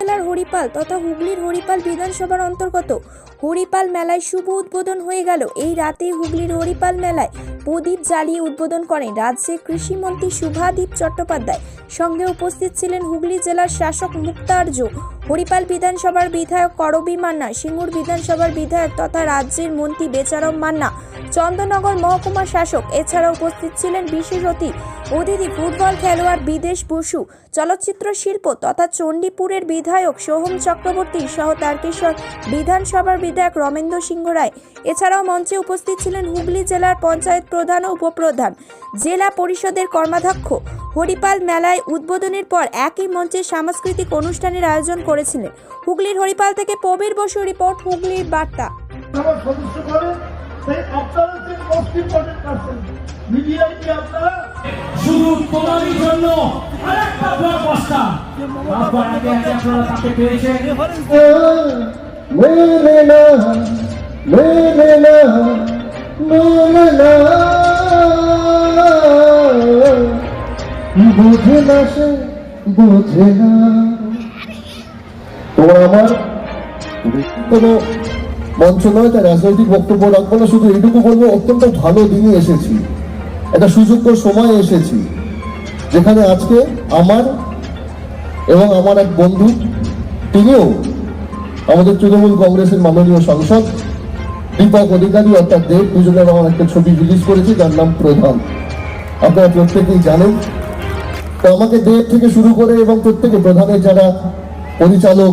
জেলার হরিপাল তথা হুগলির হরিপাল বিধানসভার অন্তর্গত হরিপাল মেলায় শুভ উদ্বোধন হয়ে গেল। এই রাতে হুগলির হরিপাল মেলায় প্রদীপ জ্বালিয়ে উদ্বোধন করেন রাজ্যের কৃষিমন্ত্রী শুভাদীপ চট্টোপাধ্যায়। সঙ্গে উপস্থিত ছিলেন হুগলি জেলার শাসক মুক্তার্য হরিপাল বিধানসভার বিধায়ক করবী মান্না, সিঙ্গুর বিধানসভার বিধায়ক তথা রাজ্যের মন্ত্রী বেচারম মান্না, চন্দননগর মহকুমা শাসক এছাড়া উপস্থিত ছিলেন বিশেষ অতিথি অতিথি ফুটবল খেলোয়াড় বিদেশ বসু, চলচ্চিত্র শিল্প তথা চণ্ডীপুরের বিধায়ক সোহম চক্রবর্তী সহ তারকেশ্বর বিধানসভার বিধায়ক রমেন্দ্র সিংহ রায়। এছাড়াও মঞ্চে উপস্থিত ছিলেন হুগলি জেলার পঞ্চায়েত প্রধান ও উপপ্রধান, জেলা পরিষদের কর্মাধ্যক্ষ হরিপাল মেলায় উদ্বোধনের পর একই মঞ্চে সাংস্কৃতিক অনুষ্ঠানের আয়োজন করেছিলেন। হুগলির হরিপাল থেকে প্রবীর বসু রিপোর্ট হুগলির বার্তা। শুধু তোমারই জন্য আরেকটা আপনারা তাকে পেয়েছেন। না না বোঝে না সে, বোঝে না। তোমার আমার কোনো মঞ্চ নয় তার রাজনৈতিক বক্তব্য রাখব না, শুধু এইটুকু বলব, অত্যন্ত ভালো দিনে এসেছি। একটা সুযোগ্য সময় এসেছি, যেখানে আজকে আমার এবং আমার এক বন্ধু, তিনিও আমাদের তৃণমূল কংগ্রেসের মাননীয় সাংসদ, দীপক অধিকারী, অর্থাৎ দেব, দুজনের আমার একটা ছবি রিলিজ করেছি, যার নাম প্রধান। আপনারা প্রত্যেকেই জানেন তো আমাকে দেব থেকে শুরু করে এবং প্রত্যেকে প্রধানের যারা পরিচালক